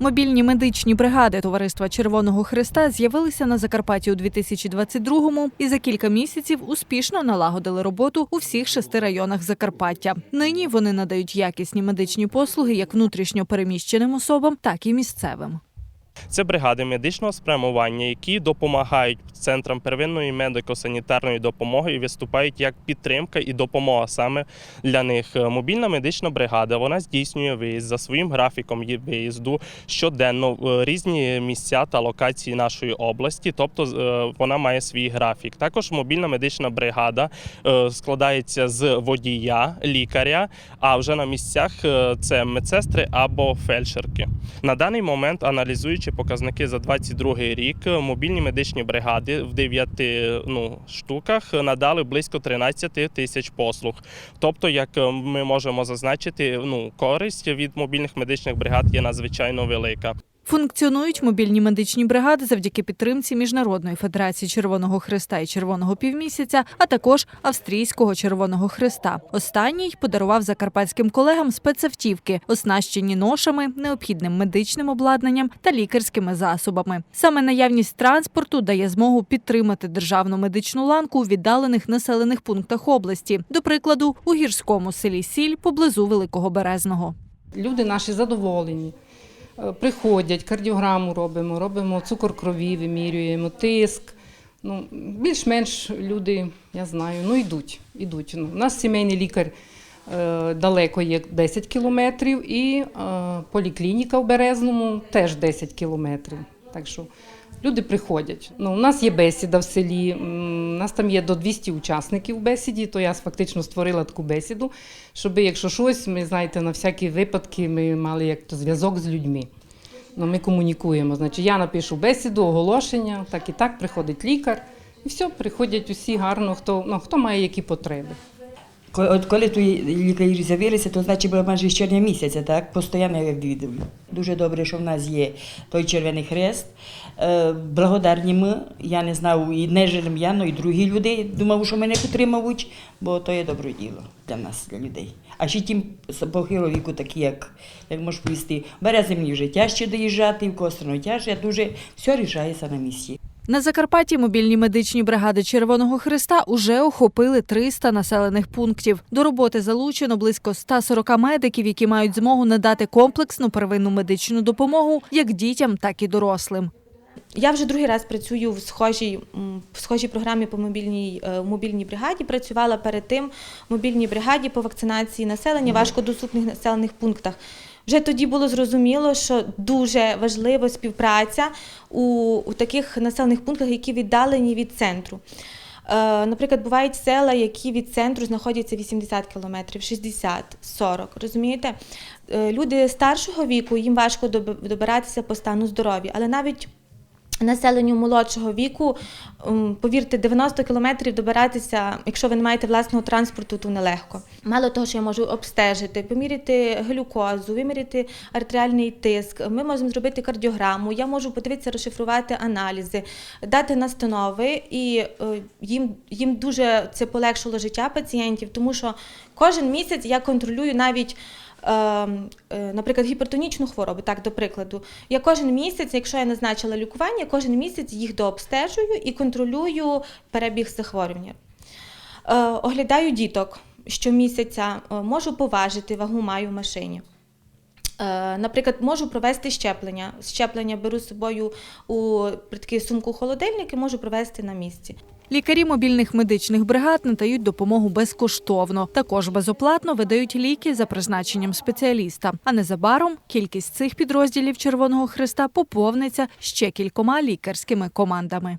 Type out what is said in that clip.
Мобільні медичні бригади Товариства Червоного Христа з'явилися на Закарпатті у 2022-му і за кілька місяців успішно налагодили роботу у всіх шести районах Закарпаття. Нині вони надають якісні медичні послуги як внутрішньо переміщеним особам, так і місцевим. Це бригади медичного спрямування, які допомагають центрам первинної медико-санітарної допомоги і виступають як підтримка і допомога саме для них. Мобільна медична бригада вона здійснює виїзд за своїм графіком виїзду щоденно в різні місця та локації нашої області. Тобто е, вона має свій графік. Також мобільна медична бригада е, складається з водія, лікаря. А вже на місцях е, це медсестри або фельдшерки. На даний момент, аналізуючи показники за 22 рік, мобільні медичні бригади в 9 ну, штуках надали близько 13 тисяч послуг. Тобто, як ми можемо зазначити, ну користь від мобільних медичних бригад є надзвичайно велика. Функціонують мобільні медичні бригади завдяки підтримці Міжнародної федерації Червоного Христа і Червоного півмісяця, а також Австрійського Червоного Христа. Останній подарував закарпатським колегам спецавтівки, оснащені ношами, необхідним медичним обладнанням та лікарськими засобами. Саме наявність транспорту дає змогу підтримати державну медичну ланку у віддалених населених пунктах області, до прикладу, у гірському селі Сіль поблизу Великого Березного. Люди наші задоволені. Е, Приходять, кардіограму робимо, робимо цукор крові, вимірюємо, тиск. Ну, більш-менш люди, я знаю, ну йдуть. йдуть. Ну, у нас сімейний лікар е, далеко є 10 кілометрів, і е, поліклініка в Березному теж 10 кілометрів. Так що люди приходять. Ну, у нас є бесіда в селі, у нас там є до 200 учасників бесіді, то я фактично створила таку бесіду, щоб якщо щось, ми знаєте, на всякі випадки ми мали як то зв'язок з людьми. Ну, ми комунікуємо. Значить, я напишу бесіду, оголошення, так і так, приходить лікар, і все, приходять усі гарно, хто, ну, хто має які потреби. От коли тут лікарі з'явилися, то значить було майже з червня місяця, так? Постійно я відвідую. Дуже добре, що в нас є той Червоний Хрест. Е, Благодарні ми. Я не знав, і не але і другі люди думав, що мене підтримують, бо то є добре діло для нас, для людей. А ще тим з похилого віку, такі, як, як можеш повісти, березе мені вже тяжче доїжджати, в Кострино тяжче, дуже все рішається на місці. На Закарпатті мобільні медичні бригади Червоного Христа уже охопили 300 населених пунктів. До роботи залучено близько 140 медиків, які мають змогу надати комплексну первинну медичну допомогу як дітям, так і дорослим. Я вже другий раз працюю в схожій, в схожій програмі по мобільній, е, в мобільній бригаді. Працювала перед тим в мобільній бригаді по вакцинації населення в важкодоступних населених пунктах. Вже тоді було зрозуміло, що дуже важлива співпраця у, у таких населених пунктах, які віддалені від центру. Е, Наприклад, бувають села, які від центру знаходяться 80 кілометрів, 60, 40, розумієте? Е, Люди старшого віку, їм важко добиратися по стану здоров'я, але навіть Населенню молодшого віку, повірте, 90 кілометрів добиратися, якщо ви не маєте власного транспорту, то нелегко. Мало того, що я можу обстежити, поміряти глюкозу, виміряти артеріальний тиск. Ми можемо зробити кардіограму. Я можу подивитися, розшифрувати аналізи, дати настанови, і е, їм, їм дуже це полегшило життя пацієнтів, тому що кожен місяць я контролюю навіть. Е, е, Наприклад, гіпертонічну хворобу, так, до прикладу, я кожен місяць, якщо я назначила лікування, кожен місяць їх дообстежую і контролюю перебіг захворювання. Е, Оглядаю діток щомісяця, е, можу поважити, вагу маю в машині. Е, Наприклад, можу провести щеплення. Щеплення беру з собою у такий сумку холодильник і можу провести на місці. Лікарі мобільних медичних бригад надають допомогу безкоштовно. Також безоплатно видають ліки за призначенням спеціаліста. А незабаром кількість цих підрозділів Червоного Христа поповниться ще кількома лікарськими командами.